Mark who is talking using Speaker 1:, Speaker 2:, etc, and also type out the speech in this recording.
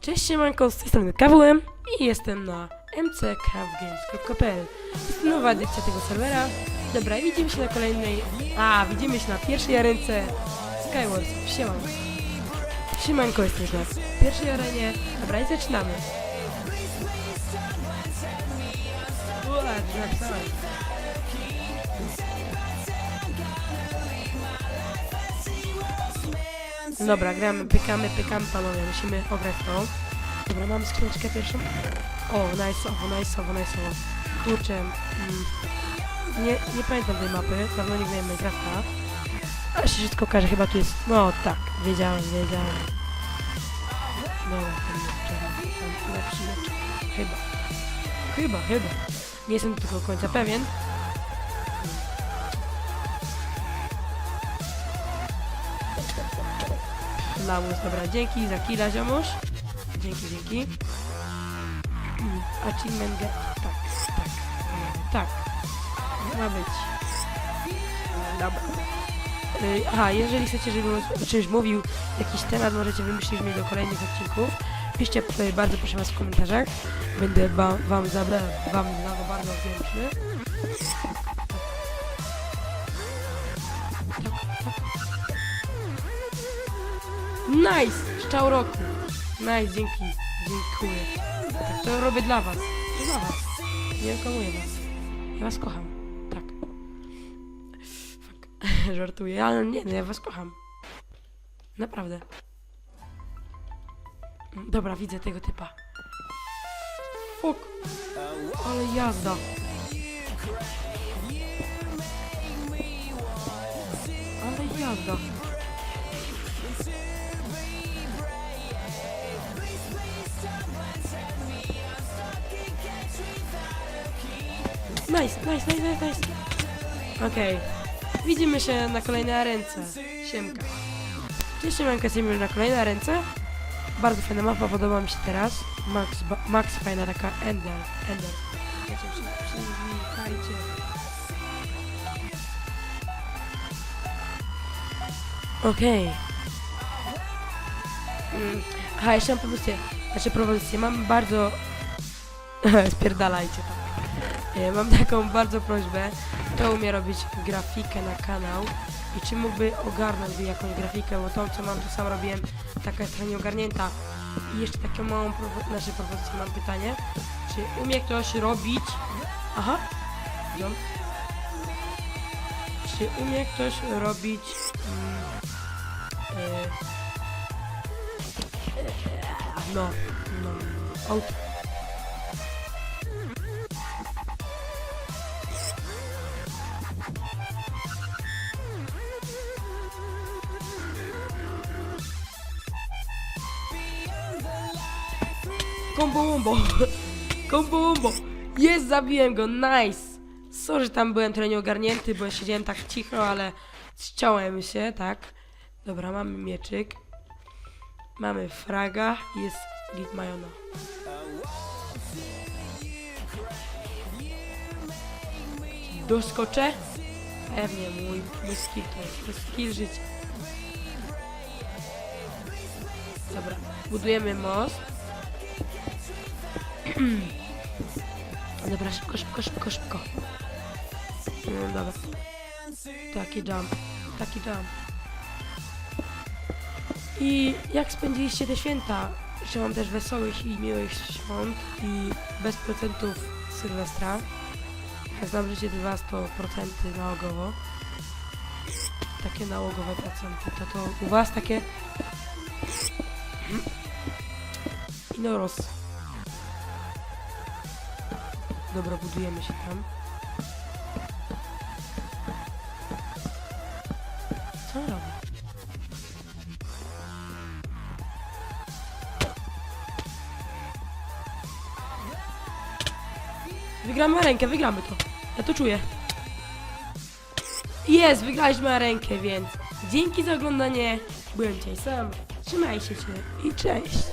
Speaker 1: Cześć siemanko, z tej strony KWM i jestem na mccraftgames.pl Jest nowa edycja tego serwera. Dobra, widzimy się na kolejnej... A, widzimy się na pierwszej arence Skywars. Siemanko. Siemanko, jesteś na pierwszej arenie. Dobra, i zaczynamy. Ua, Dobra, gramy, pykamy, pykamy, panowie, musimy ograć to. Dobra, mamy skrzyneczkę pierwszą. O, nice, o, nice, o, nice, o. Kurczę, mm, nie, nie pamiętam tej mapy, dawno nie grałem Minecrafta. Ale się wszystko okaże, chyba tu jest, no tak, wiedziałem, wiedziałem. Dobra, mecz, ten lepszy mecz, chyba. Chyba, chyba. Nie jestem tylko końca pewien. Lamus, dobra, dzięki za killa, ziomuś. Dzięki, dzięki. Mm, Achievement get... Tak, tak, tak. Ma być. Dobra. Y, Aha, jeżeli chcecie, żebym o czymś mówił, jakiś temat możecie wymyślić mi do kolejnych odcinków. Piszcie tutaj bardzo proszę was w komentarzach. Będę wam, wam, za, wam za bardzo wdzięczny. Nice! Szczał roku. Nice, dzięki. Dziękuję. To robię dla was. Dla was. Nie okamuję was. Ja was kocham. Tak. Fuck. Żartuję, ale nie, no ja was kocham. Naprawdę. Dobra, widzę tego typa. Fuck. Ale jazda. Ale jazda. Nice, nice, nice, nice, nice. Okej. Widzimy się na kolejnej arence. Siemka. Cześć, siemanka, jesteśmy na kolejnej arence. Bardzo fajna mapa, podoba mi się teraz. Max, Max fajna taka Ender. Ender. Wiecie, przy- Przywitajcie. Okej. Mm. Aha, jeszcze mam propozycję. Znaczy propozycję. Mam bardzo... Spierdalajcie tam. E, Mam taką bardzo prośbę, kto umie robić grafikę na kanał? I czy mógłby ogarnąć jakąś grafikę, bo tą co mam tu sam robiłem, taka jest trochę nieogarnięta. I jeszcze taką małą propo- znaczy propozycję mam pytanie, czy umie ktoś robić... Aha, John. Czy umie ktoś robić... Mm, e, e, no, no, aut, Kombo wombo. Kombo wombo. Jest, zabiłem go, nice. Sorry, tam byłem trochę nieogarnięty, bo siedziałem tak cicho, ale ściąłem się, tak. Dobra, mamy mieczyk. Mamy fraga jest git majona. Doskoczę? Pewnie, mój, mój skill to jest, to jest skill życia. Dobra, budujemy most. Dobra, szybko, szybko, szybko, szybko. No, dobra. Taki jump, taki jump. I jak spędziliście te święta? Życzę wam też wesołych i miłych świąt i bez procentów Sylwestra. Jak znam życie dla procenty nałogowo. Takie nałogowe procenty. To to u was takie... I no roz. Dobra, budujemy się tam. Co on robi? Wygramy rękę, wygramy to. Ja to czuję. Jest, wygraliśmy rękę, więc dzięki za oglądanie. Byłem dzisiaj sam. Trzymajcie się i cześć.